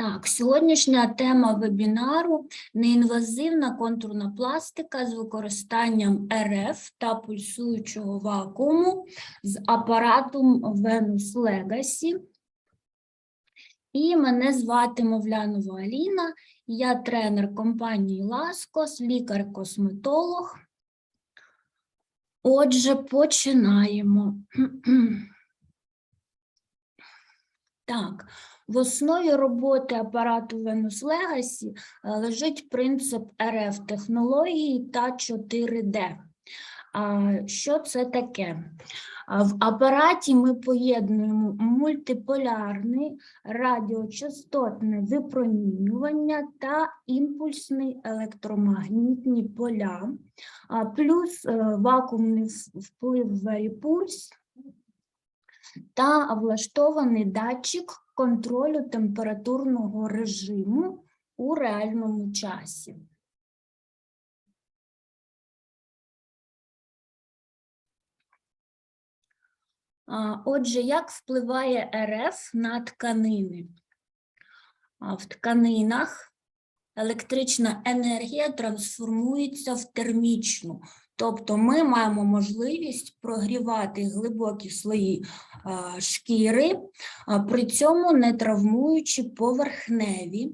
Так, сьогоднішня тема вебінару неінвазивна контурна пластика з використанням РФ та пульсуючого вакууму з апаратом Venus Legacy. І мене звати Мовлянова Аліна, я тренер компанії Ласкос, лікар-косметолог. Отже, починаємо. Так, в основі роботи апарату Venus Legacy е, лежить принцип РФ технології та 4D. А Що це таке? В апараті ми поєднуємо мультиполярне радіочастотне випромінювання та імпульсні електромагнітні поля, плюс е, вакуумний вплив варіпульс та влаштований датчик контролю температурного режиму у реальному часі. Отже, як впливає РФ на тканини? В тканинах електрична енергія трансформується в термічну, тобто ми маємо можливість прогрівати глибокі слої шкіри, при цьому не травмуючи поверхневі.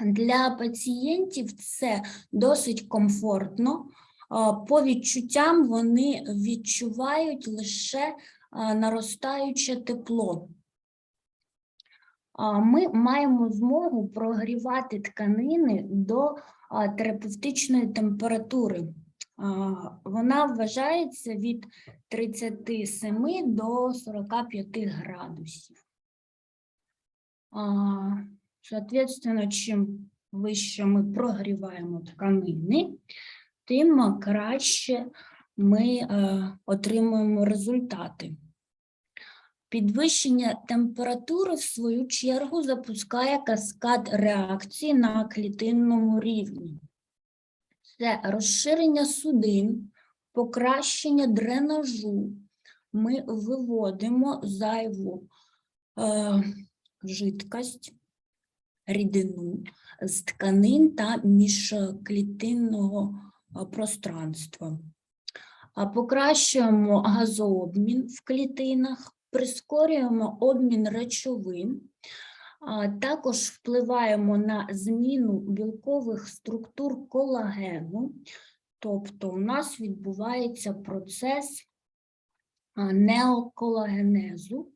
Для пацієнтів це досить комфортно. По відчуттям вони відчувають лише наростаюче тепло. Ми маємо змогу прогрівати тканини до терапевтичної температури. Вона вважається від 37 до 45 градусів. Соответственно, чим вище ми прогріваємо тканини, тим краще ми е, отримуємо результати. Підвищення температури, в свою чергу, запускає каскад реакцій на клітинному рівні. Це розширення судин, покращення дренажу. Ми виводимо зайву е, жидкость, рідину з тканин та міжклітинного е, пространства. Покращуємо газообмін в клітинах, прискорюємо обмін речовин, також впливаємо на зміну білкових структур колагену, тобто у нас відбувається процес неоколагенезу.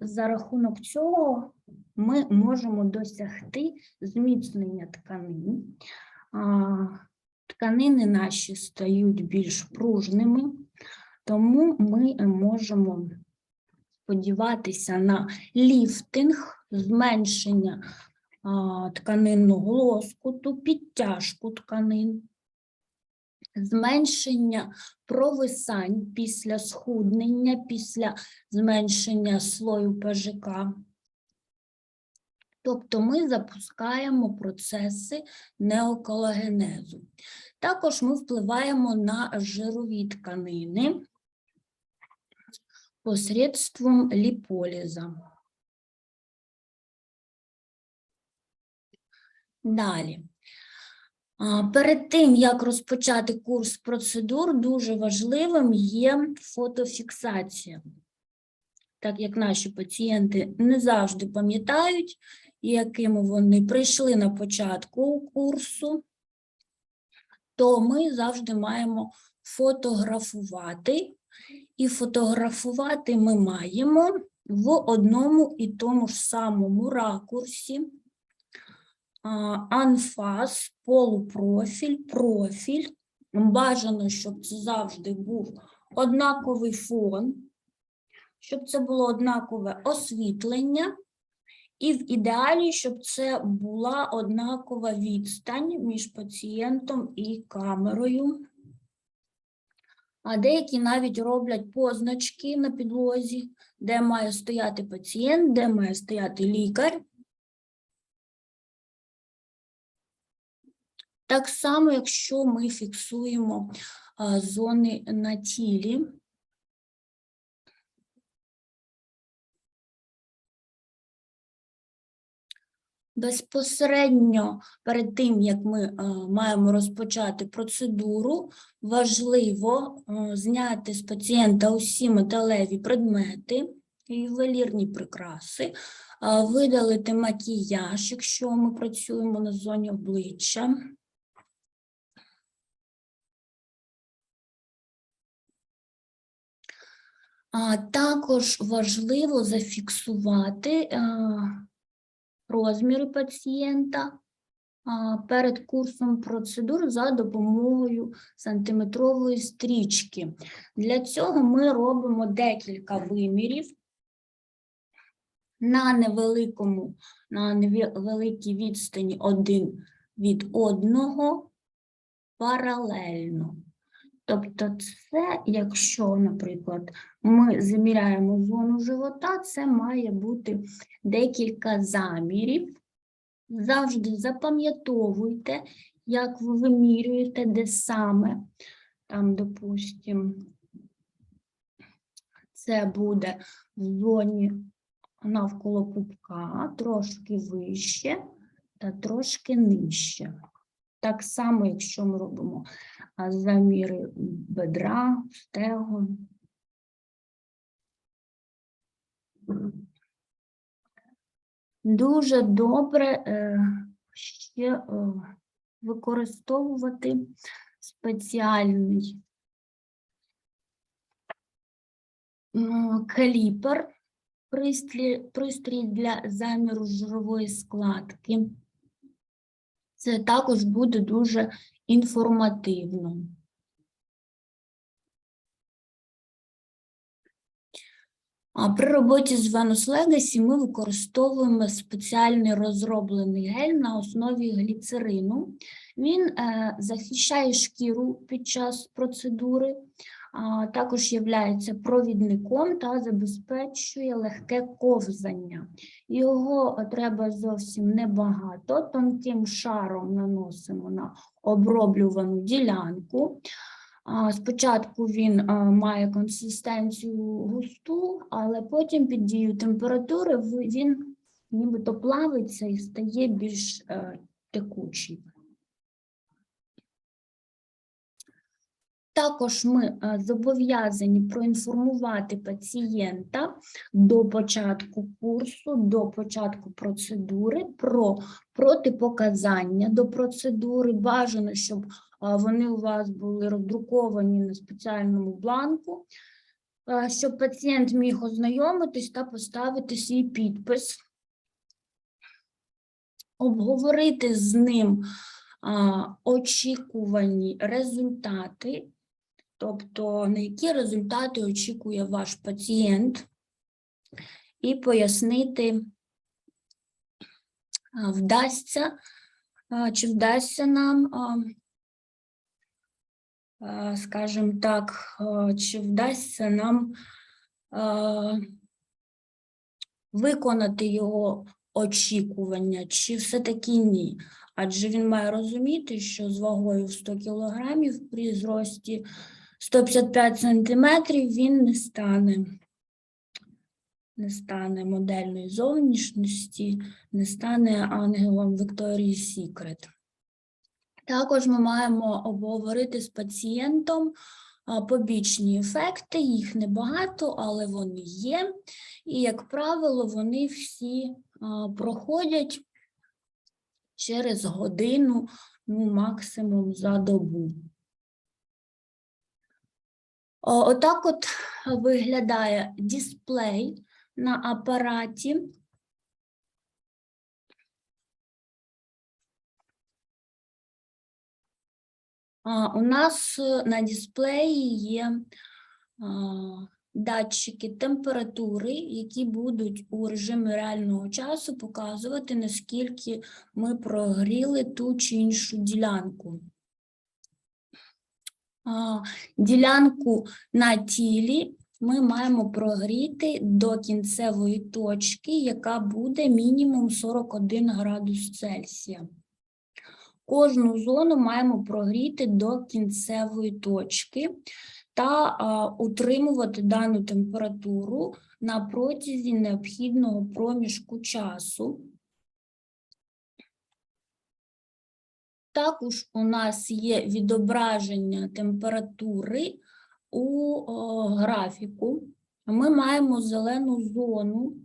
За рахунок цього ми можемо досягти зміцнення тканин. Тканини наші стають більш пружними, тому ми можемо сподіватися на ліфтинг, зменшення а, тканинного лоскуту, підтяжку тканин, зменшення провисань після схуднення, після зменшення слою ПЖК. Тобто ми запускаємо процеси неоколагенезу. Також ми впливаємо на жирові тканини посредством ліполіза. Далі. Перед тим, як розпочати курс процедур, дуже важливим є фотофіксація. Так як наші пацієнти не завжди пам'ятають, якими вони прийшли на початку курсу, то ми завжди маємо фотографувати. І фотографувати ми маємо в одному і тому ж самому ракурсі. Анфас, полупрофіль, профіль. Бажано, щоб це завжди був однаковий фон, щоб це було однакове освітлення, і в ідеалі, щоб це була однакова відстань між пацієнтом і камерою. А деякі навіть роблять позначки на підлозі, де має стояти пацієнт, де має стояти лікар. Так само, якщо ми фіксуємо зони на тілі, Безпосередньо перед тим, як ми е, маємо розпочати процедуру, важливо е, зняти з пацієнта усі металеві предмети, ювелірні прикраси, а, видалити макіяж, якщо ми працюємо на зоні обличчя. А також важливо зафіксувати розміри пацієнта перед курсом процедур за допомогою сантиметрової стрічки. Для цього ми робимо декілька вимірів на невеликому, на невеликій відстані один від одного паралельно. Тобто, це, якщо, наприклад, ми заміряємо зону живота, це має бути декілька замірів. Завжди запам'ятовуйте, як ви вимірюєте, де саме. Там, допустимо, це буде в зоні навколо пупка, трошки вище та трошки нижче. Так само, якщо ми робимо заміри бедра, стегон. Дуже добре е, ще е, використовувати спеціальний каліпер, пристрій для заміру жирової складки. Це також буде дуже інформативно. При роботі з Venus Legacy ми використовуємо спеціальний розроблений гель на основі гліцерину. Він е, захищає шкіру під час процедури, також є провідником та забезпечує легке ковзання. Його треба зовсім небагато, тонким шаром наносимо на оброблювану ділянку. Спочатку він має консистенцію густу, але потім під дією температури він нібито плавиться і стає більш е, текучий. Також ми е, зобов'язані проінформувати пацієнта до початку курсу, до початку процедури про протипоказання до процедури. Бажано, щоб вони у вас були роздруковані на спеціальному бланку, щоб пацієнт міг ознайомитись та поставити свій підпис, обговорити з ним очікувані результати, тобто на які результати очікує ваш пацієнт, і пояснити, вдасться, чи вдасться нам а, скажімо так, чи вдасться нам виконати його очікування, чи все-таки ні. Адже він має розуміти, що з вагою в 100 кілограмів при зрості 155 сантиметрів він не стане, не стане модельної зовнішності, не стане ангелом Вікторії Сікрет. Також ми маємо обговорити з пацієнтом побічні ефекти, їх небагато, але вони є. І, як правило, вони всі проходять через годину, ну, максимум за добу. Отак от виглядає дисплей на апараті. У нас е, на дисплеї є а, датчики температури, які будуть у режимі реального часу показувати, наскільки ми прогріли ту чи іншу ділянку. Ділянку на тілі ми маємо прогріти до кінцевої точки, яка буде мінімум 41 градус Цельсія. Кожну зону маємо прогріти до кінцевої точки та а, утримувати дану температуру на протязі необхідного проміжку часу. Також у нас є відображення температури у о, графіку. Ми маємо зелену зону,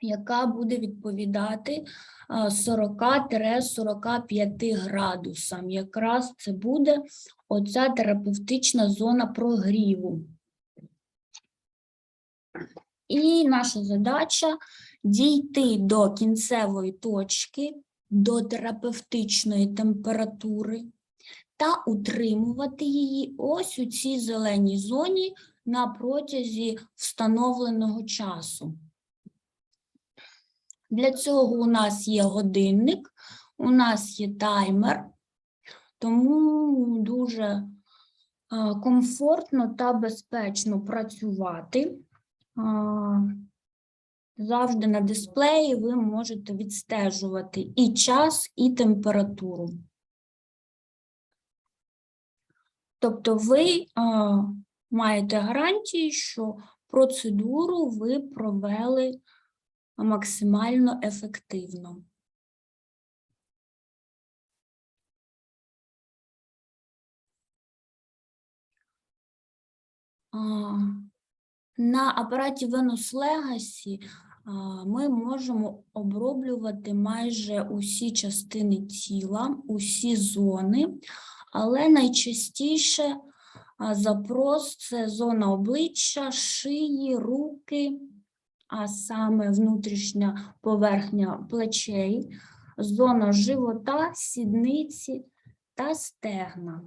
яка буде відповідати 40-45 градусам. Якраз це буде оця терапевтична зона прогріву. І наша задача дійти до кінцевої точки, до терапевтичної температури та утримувати її ось у цій зеленій зоні на протязі встановленого часу. Для цього у нас є годинник, у нас є таймер, тому дуже е, комфортно та безпечно працювати. Завжди на дисплеї ви можете відстежувати і час, і температуру. Тобто ви а, маєте гарантії, що процедуру ви провели максимально ефективно. А, на апараті Venus Legacy ми можемо оброблювати майже усі частини тіла, усі зони, але найчастіше запрос це зона обличчя, шиї, руки, а саме внутрішня поверхня плечей, зона живота, сідниці та стегна.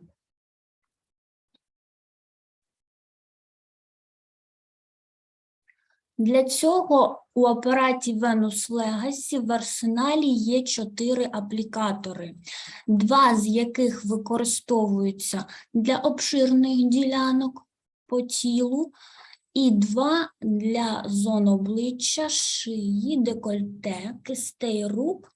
Для цього у апараті Venus Legacy в арсеналі є чотири аплікатори, два з яких використовуються для обширних ділянок по тілу, і два для зон обличчя, шиї, декольте, кистей рук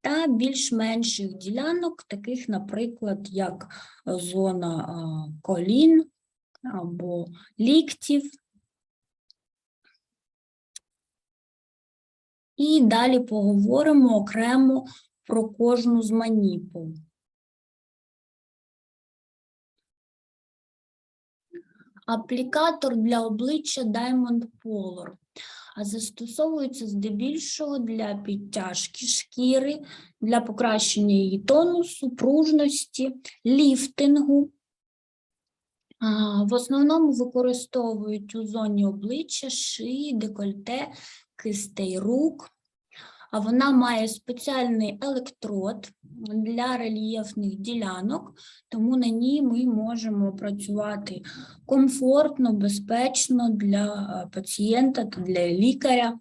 та більш-менших ділянок, таких, наприклад, як зона колін або ліктів. І далі поговоримо окремо про кожну з маніпул. Аплікатор для обличчя Diamond Polar а застосовується здебільшого для підтяжки шкіри, для покращення її тонусу, пружності, ліфтингу. В основному використовують у зоні обличчя, шиї, декольте, кистей рук. Вона має спеціальний електрод для рельєфних ділянок, тому на ній ми можемо працювати комфортно, безпечно для е, пацієнта та для лікаря.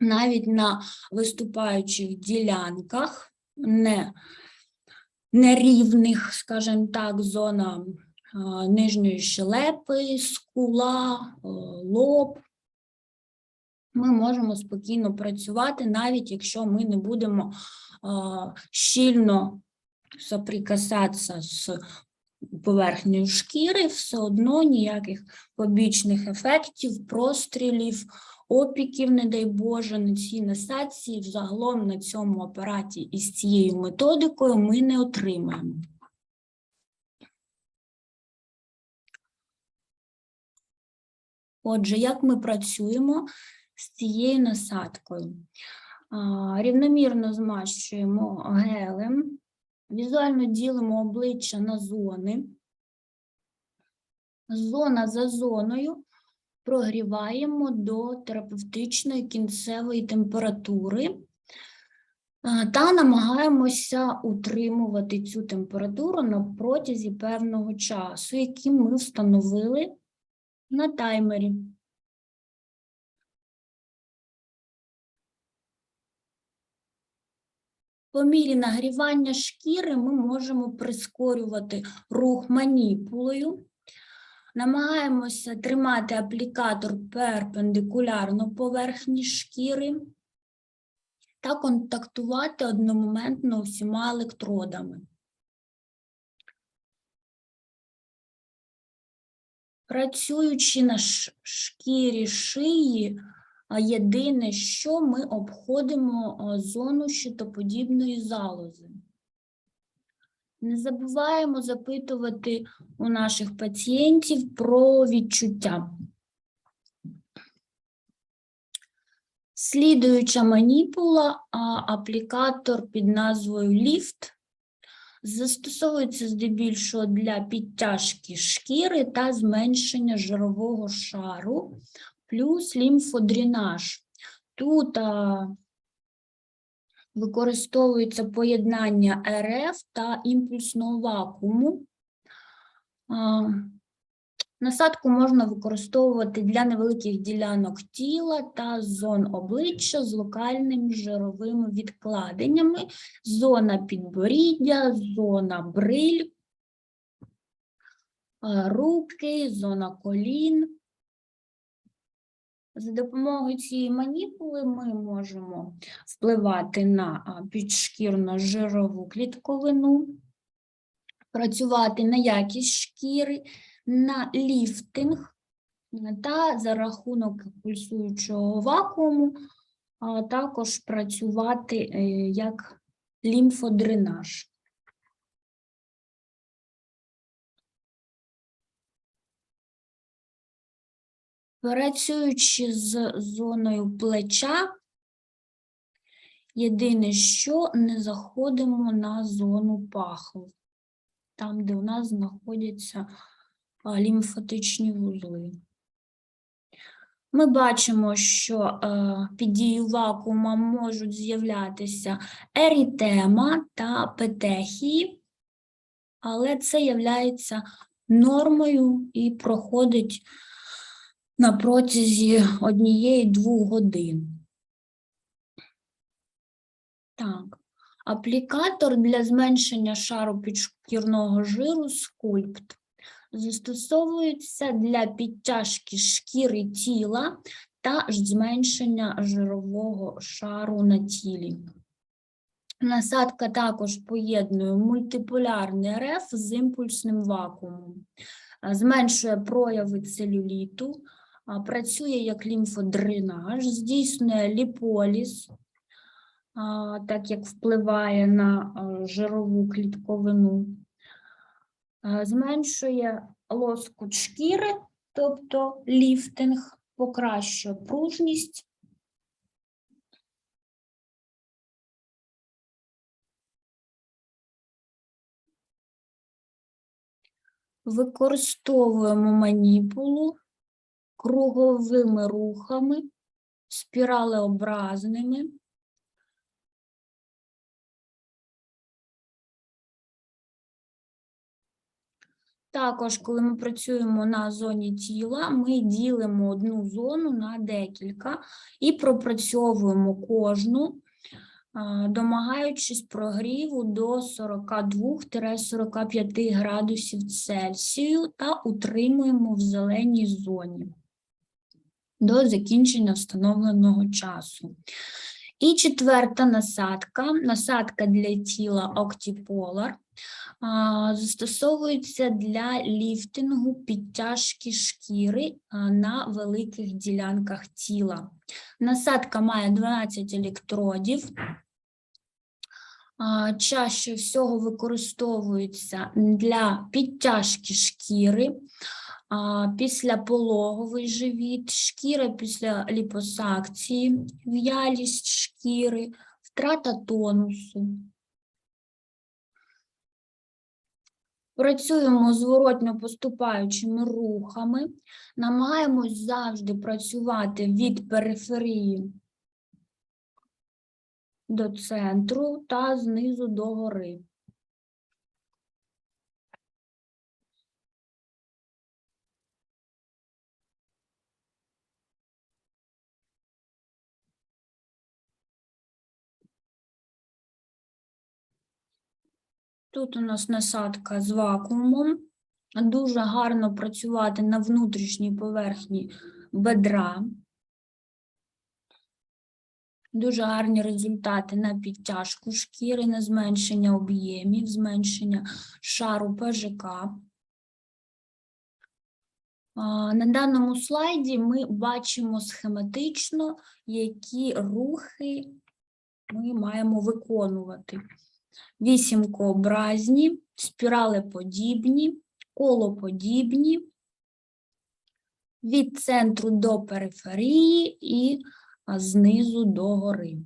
Навіть на виступаючих ділянках, не нерівних, скажімо так, зона е, нижньої щелепи, скула, е, лоб, ми можемо спокійно працювати, навіть якщо ми не будемо щільно соприкасатися з поверхнею шкіри, все одно ніяких побічних ефектів, прострілів, опіків, не дай Боже, на цій насадці, взагалом на цьому апараті із цією методикою ми не отримаємо. Отже, як ми працюємо цією насадкою? Рівномірно змащуємо гелем, візуально ділимо обличчя на зони. Зона за зоною прогріваємо до терапевтичної кінцевої температури та намагаємося утримувати цю температуру на протязі певного часу, який ми встановили на таймері. По мірі нагрівання шкіри ми можемо прискорювати рух маніпулою. Намагаємося тримати аплікатор перпендикулярно поверхні шкіри та контактувати одномоментно усіма електродами. Працюючи на шкірі шиї, єдине, що ми обходимо зону щитоподібної залози. Не забуваємо запитувати у наших пацієнтів про відчуття. Слідуюча маніпула, аплікатор під назвою ліфт, застосовується здебільшого для підтяжки шкіри та зменшення жирового шару, плюс лімфодренаж. Тут а, використовується поєднання РФ та імпульсного вакууму. А, Насадку можна використовувати для невеликих ділянок тіла та зон обличчя з локальними жировими відкладеннями, зона підборіддя, зона бриль, руки, зона колін. За допомогою цієї маніпули ми можемо впливати на підшкірно-жирову клітковину, працювати на якість шкіри, на ліфтинг та за рахунок пульсуючого вакууму а також працювати е, як лімфодренаж. Працюючи з зоною плеча, єдине, що не заходимо на зону паху, там, де у нас знаходяться лімфатичні вузли. Ми бачимо, що е, під дією вакуума можуть з'являтися ерітема та петехії, але це є нормою і проходить на протязі однієї-двох годин. Так, аплікатор для зменшення шару підшкірного жиру скульпт застосовується для підтяжки шкіри тіла та зменшення жирового шару на тілі. Насадка також поєднує мультиполярний РФ з імпульсним вакуумом, зменшує прояви целюліту, працює як лімфодренаж, здійснює ліполіз, так як впливає на жирову клітковину, зменшує лоскут шкіри, тобто ліфтинг, покращує пружність. Використовуємо маніпулу круговими рухами, спіралеобразними. Також, коли ми працюємо на зоні тіла, ми ділимо одну зону на декілька і пропрацьовуємо кожну, домагаючись прогріву до 42-45 градусів Цельсію та утримуємо в зеленій зоні до закінчення встановленого часу. І четверта насадка, насадка для тіла Octipolar, застосовується для ліфтингу підтяжки шкіри на великих ділянках тіла. Насадка має 12 електродів. Чаще всього використовується для підтяжки шкіри, після пологовий живіт, шкіра після ліпосакції, в'ялість шкіри, втрата тонусу. Працюємо зворотньо поступаючими рухами, намагаємось завжди працювати від периферії до центру та знизу до гори. Тут у нас насадка з вакуумом. Дуже гарно працювати на внутрішній поверхні бедра. Дуже гарні результати на підтяжку шкіри, на зменшення об'ємів, зменшення шару ПЖК. На даному слайді ми бачимо схематично, які рухи ми маємо виконувати. Вісімкообразні, спіралеподібні, колоподібні, від центру до периферії і знизу до гори.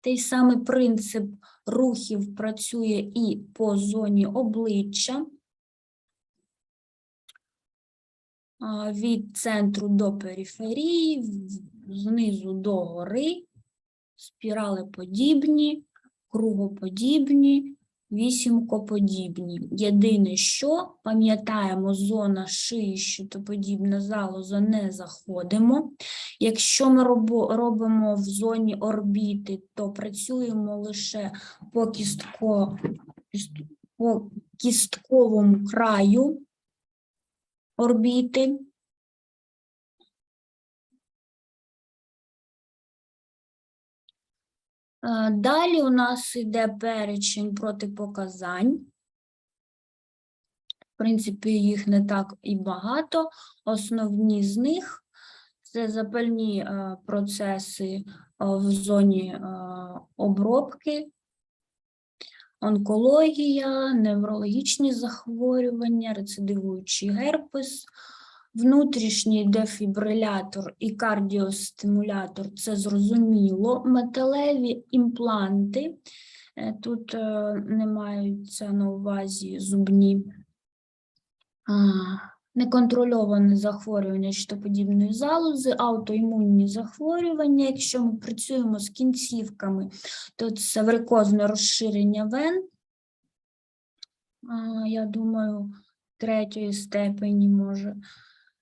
Той самий принцип рухів працює і по зоні обличчя. Від центру до периферії, знизу до гори, спіралеподібні, кругоподібні, вісімкоподібні. Єдине, що пам'ятаємо, зона шиї, щитоподібна залоза не заходимо. Якщо ми робимо в зоні орбіти, то працюємо лише по, кістко, по кістковому краю орбіти. Далі у нас йде перечень протипоказань. В принципі, їх не так і багато. Основні з них це запальні е, процеси е, в зоні е, обробки, онкологія, неврологічні захворювання, рецидивуючий герпес, внутрішній дефібрилятор і кардіостимулятор це зрозуміло. Металеві імпланти, е, тут е, не маються на увазі зубні. Неконтрольоване захворювання щитоподібної залози, аутоімунні захворювання. Якщо ми працюємо з кінцівками, то це варикозне розширення вен. Я думаю, третьої степені може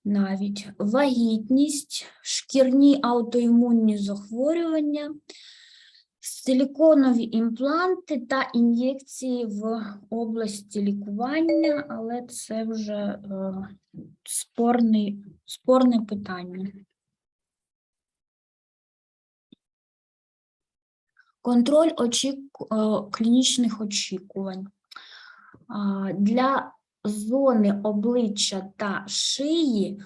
навіть вагітність, шкірні аутоімунні захворювання, силіконові імпланти та ін'єкції в області лікування, але це вже е, спорний, спорне питання. Контроль очік... е, клінічних очікувань. Для зони обличчя та шиї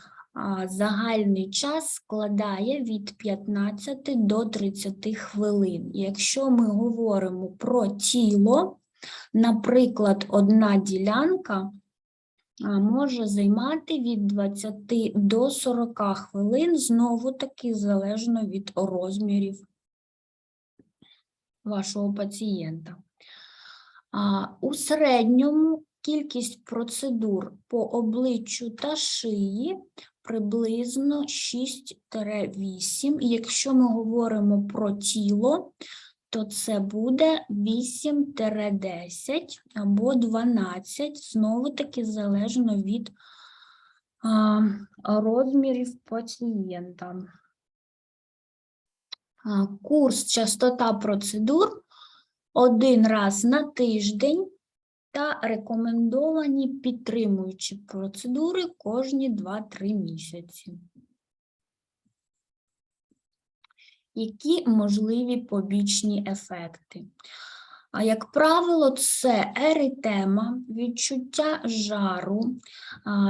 загальний час складає від 15 до 30 хвилин. Якщо ми говоримо про тіло, наприклад, одна ділянка може займати від 20 до 40 хвилин, знову таки залежно від розмірів вашого пацієнта. У середньому кількість процедур по обличчю та шиї приблизно 6-8. Якщо ми говоримо про тіло, то це буде 8-10 або 12, знову таки залежно від а, розмірів пацієнта. Курс частота процедур один раз на тиждень та рекомендовані підтримуючі процедури кожні 2-3 місяці. Які можливі побічні ефекти? А як правило, це еритема, відчуття жару,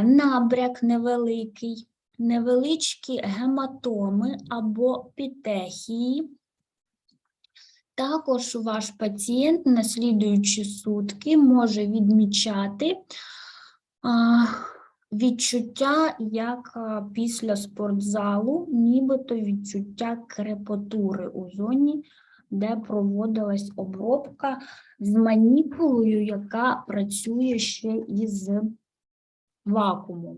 набряк невеликий, невеличкі гематоми або пітехії. Також ваш пацієнт на слідуючі сутки може відмічати відчуття, як після спортзалу, нібито відчуття крепотури у зоні, де проводилась обробка з маніпулою, яка працює ще із вакуумом.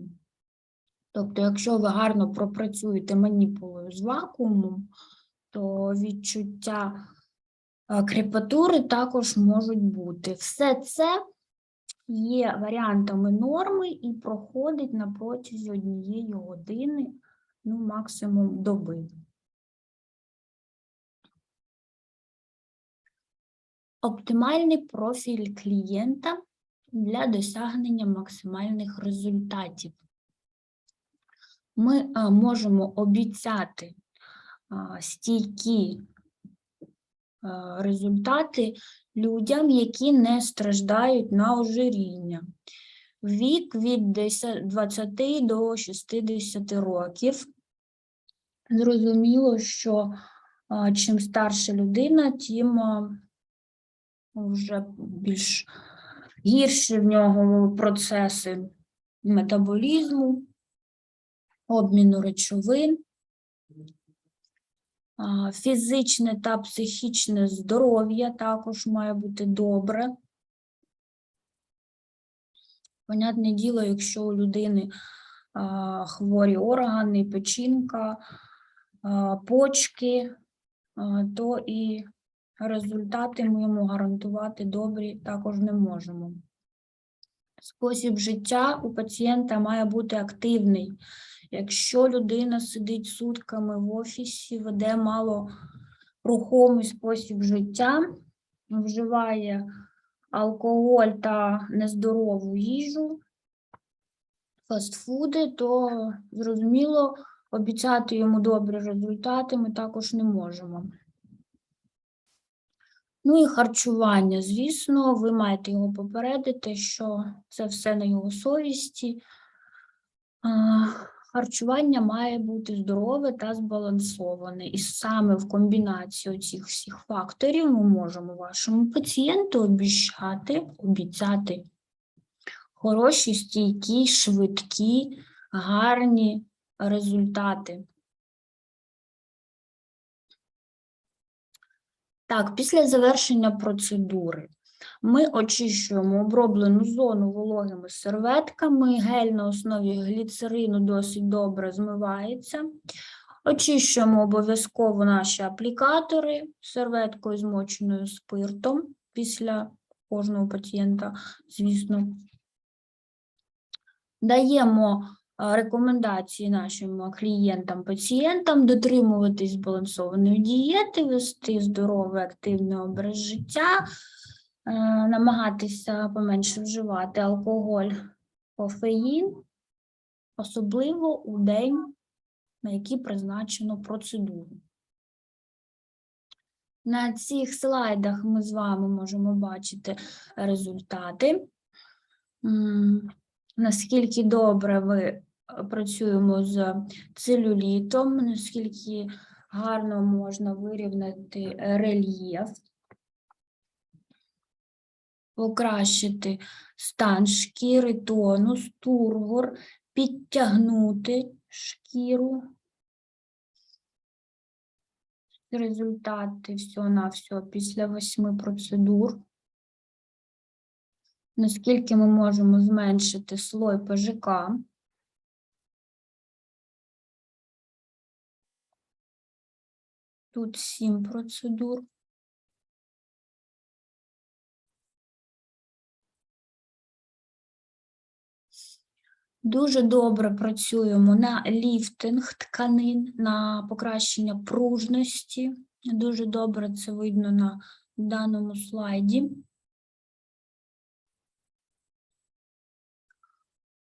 Тобто, якщо ви гарно пропрацюєте маніпулою з вакуумом, то відчуття крепатури також можуть бути. Все це є варіантами норми і проходить на протязі однієї години, ну максимум доби. Оптимальний профіль клієнта для досягнення максимальних результатів. Ми можемо обіцяти стійкі а, результати людям, які не страждають на ожиріння. Вік від 20 до 60 років. Зрозуміло, що чим старша людина, тим вже більш гірші в нього процеси метаболізму, обміну речовин. Фізичне та психічне здоров'я також має бути добре. Понятне діло, якщо у людини хворі органи, печінка, почки, то і результати ми йому гарантувати добрі також не можемо. Спосіб життя у пацієнта має бути активний. Якщо людина сидить сутками в офісі, веде мало рухомий спосіб життя, вживає алкоголь та нездорову їжу, фастфуди, то зрозуміло, обіцяти йому добрі результати ми також не можемо. Ну і харчування, звісно, ви маєте його попередити, що це все на його совісті. Харчування має бути здорове та збалансоване. І саме в комбінації цих всіх факторів ми можемо вашому пацієнту обіцяти, обіцяти хороші, стійкі, швидкі, гарні результати. Так, після завершення процедури ми очищуємо оброблену зону вологими серветками, гель на основі гліцерину досить добре змивається. Очищуємо обов'язково наші аплікатори серветкою змоченою спиртом після кожного пацієнта, звісно. Даємо рекомендації нашим клієнтам, пацієнтам дотримуватись збалансованої дієти, вести здоровий активний образ життя, е, намагатися поменше вживати алкоголь, кофеїн, особливо у день, на який призначено процедуру. На цих слайдах ми з вами можемо бачити результати. Наскільки добре ви е, працюємо з целюлітом, наскільки гарно можна вирівняти рельєф, покращити стан шкіри, тонус, тургор, підтягнути шкіру. Результати всього-навсього після восьми процедур. Наскільки ми можемо зменшити слой ПЖК. Тут сім процедур. Дуже добре працюємо на ліфтинг тканин, на покращення пружності. Дуже добре це видно на даному слайді.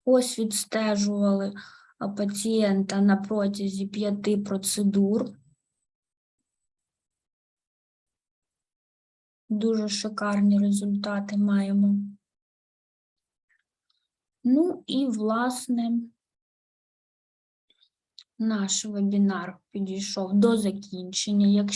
Ось відстежували пацієнта на протязі п'яти процедур. Дуже шикарні результати маємо. Ну і, власне, наш вебінар підійшов до закінчення. Якщо